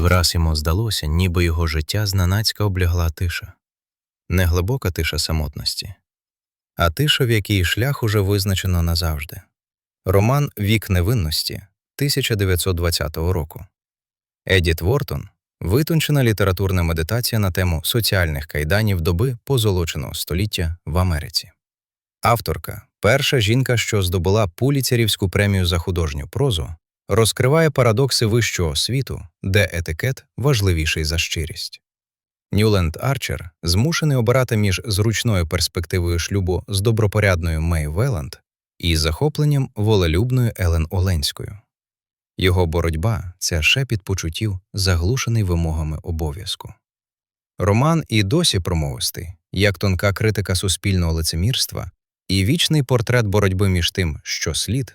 враз йому здалося, ніби його життя зненацька облягла тиша. Не глибока тиша самотності, а тиша, в якій шлях уже визначено назавжди. Роман Вік невинності 1920 року. Едіт Вортон витончена літературна медитація на тему соціальних кайданів доби позолоченого століття в Америці. Авторка, перша жінка, що здобула Пуліцерівську премію за художню прозу, розкриває парадокси вищого світу, де етикет важливіший за щирість. Ньюленд Арчер змушений обирати між зручною перспективою шлюбу з добропорядною Мей Веланд і захопленням волелюбною Елен Оленською. Його боротьба це шепіт почуттів, заглушений вимогами обов'язку. Роман і досі промовистий, як тонка критика суспільного лицемірства і вічний портрет боротьби між тим, що слід,